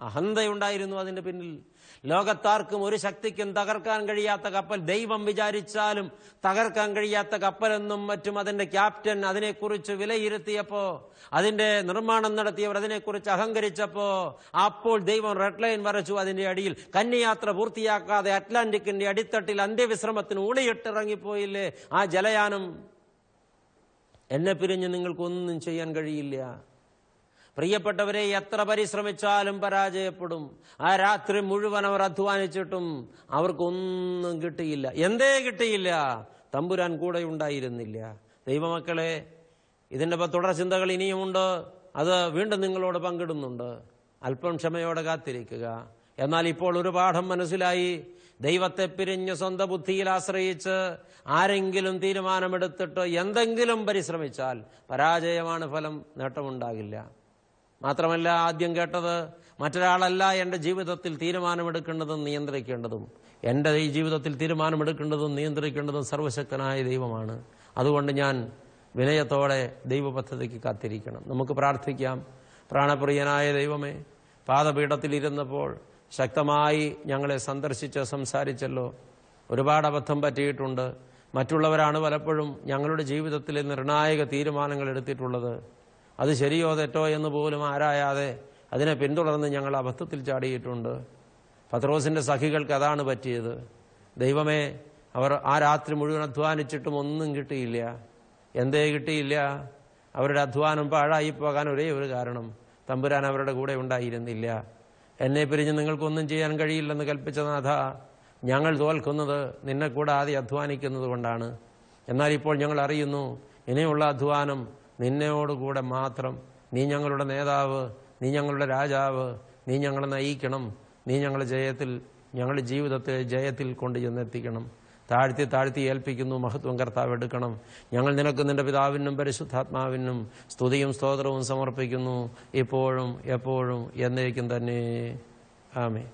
അഹന്തയുണ്ടായിരുന്നു അതിന്റെ പിന്നിൽ. ലോകത്താർക്കും ഒരു ശക്തിക്കും തകർക്കാൻ കഴിയാത്ത കപ്പൽ ദൈവം വിചാരിച്ചാലും തകർക്കാൻ കഴിയാത്ത കപ്പലെന്നും മറ്റും അതിന്റെ ക്യാപ്റ്റൻ അതിനെക്കുറിച്ച് വിലയിരുത്തിയപ്പോ അതിന്റെ നിർമ്മാണം നടത്തിയവർ അതിനെക്കുറിച്ച് അഹങ്കരിച്ചപ്പോ അപ്പോൾ ദൈവം റെഡ് ലൈൻ വരച്ചു അതിന്റെ അടിയിൽ. കന്യയാത്ര പൂർത്തിയാക്കാതെ അറ്റ്ലാന്റിക്കിന്റെ അടിത്തട്ടിൽ അന്ത്യവിശ്രമത്തിന് ഉളിയിട്ടിറങ്ങിപ്പോയില്ലേ ആ ജലയാനം? എന്നെ പിരിഞ്ഞ് നിങ്ങൾക്കൊന്നും ചെയ്യാൻ കഴിയില്ല. പ്രിയപ്പെട്ടവരെ എത്ര പരിശ്രമിച്ചാലും പരാജയപ്പെടും. ആ രാത്രി മുഴുവൻ അവർ അധ്വാനിച്ചിട്ടും അവർക്കൊന്നും കിട്ടിയില്ല. എന്തേ കിട്ടിയില്ല? തമ്പുരാൻ കൂടെ ഉണ്ടായിരുന്നില്ല. ദൈവമക്കളെ ഇതിന്റെ പ- തുടർ ചിന്തകൾ ഇനിയുമുണ്ട് അത് വീണ്ടും നിങ്ങളോട് പങ്കിടുന്നുണ്ട്. അല്പം ക്ഷമയോടെ കാത്തിരിക്കുക. എന്നാൽ ഇപ്പോൾ ഒരു പാഠം മനസ്സിലായി. ദൈവത്തെ പിരിഞ്ഞ് സ്വന്തം ബുദ്ധിയിൽ ആശ്രയിച്ച് ആരെങ്കിലും തീരുമാനമെടുത്തിട്ട് എന്തെങ്കിലും പരിശ്രമിച്ചാൽ പരാജയമാണ് ഫലം നേട്ടമുണ്ടാകില്ല. മാത്രമല്ല ആദ്യം കേട്ടത് മറ്റൊരാളല്ല എന്റെ ജീവിതത്തിൽ തീരുമാനമെടുക്കേണ്ടതും നിയന്ത്രിക്കേണ്ടതും. എന്റെ ഈ ജീവിതത്തിൽ തീരുമാനമെടുക്കേണ്ടതും നിയന്ത്രിക്കേണ്ടതും സർവശക്തനായ ദൈവമാണ്. അതുകൊണ്ട് ഞാൻ വിനയത്തോടെ ദൈവപദ്ധതിക്ക് കാത്തിരിക്കണം. നമുക്ക് പ്രാർത്ഥിക്കാം. പ്രാണപ്രിയനായ ദൈവമേ പാദപീഠത്തിലിരുന്നപ്പോൾ ശക്തമായി ഞങ്ങളെ സന്ദർശിച്ച് സംസാരിച്ചല്ലോ. ഒരുപാട് അബദ്ധം പറ്റിയിട്ടുണ്ട്. മറ്റുള്ളവരാണ് പലപ്പോഴും ഞങ്ങളുടെ ജീവിതത്തിലെ നിർണായക തീരുമാനങ്ങൾ എടുത്തിട്ടുള്ളത്. അത് ശരിയോ തെറ്റോ എന്ന് പോലും ആരായാതെ അതിനെ പിന്തുടർന്ന് ഞങ്ങൾ അബദ്ധത്തിൽ ചാടിയിട്ടുണ്ട്. പത്രോസിന്റെ സഖികൾക്ക് അതാണ് പറ്റിയത്. ദൈവമേ അവർ ആ രാത്രി മുഴുവൻ അധ്വാനിച്ചിട്ടും ഒന്നും കിട്ടിയില്ല. എന്തേ കിട്ടിയില്ല? അവരുടെ അധ്വാനം പാഴായി പോകാൻ ഒരേ ഒരു കാരണം തമ്പുരാൻ അവരുടെ കൂടെ ഉണ്ടായിരുന്നില്ല. എന്നെ പിരിഞ്ഞ് നിങ്ങൾക്കൊന്നും ചെയ്യാൻ കഴിയില്ലെന്ന് കൽപ്പിച്ച നാഥ ഞങ്ങൾ തോൽക്കുന്നത് നിന്നെ കൂടാതെ അധ്വാനിക്കുന്നത് കൊണ്ടാണ്. എന്നാൽ ഇപ്പോൾ ഞങ്ങൾ അറിയുന്നു ഇനിയുള്ള അധ്വാനം നിന്നോടുകൂടെ മാത്രം. നീ ഞങ്ങളുടെ നേതാവ് നീ ഞങ്ങളുടെ രാജാവ് നീ ഞങ്ങളെ നയിക്കണം. നീ ഞങ്ങളെ ജയത്തിൽ ഞങ്ങളുടെ ജീവിതത്തെ ജയത്തിൽ കൊണ്ട് ചെന്നെത്തിക്കണം താഴ്ത്തി താഴ്ത്തി ഏൽപ്പിക്കുന്നു മഹത്വം കർത്താവ് എടുക്കണം. ഞങ്ങൾ നിനക്ക് നിന്റെ പിതാവിനും പരിശുദ്ധാത്മാവിനും സ്തുതിയും സ്തോത്രവും സമർപ്പിക്കുന്നു. ഇപ്പോഴും എപ്പോഴും എന്നേക്കും തന്നെ. ആമേ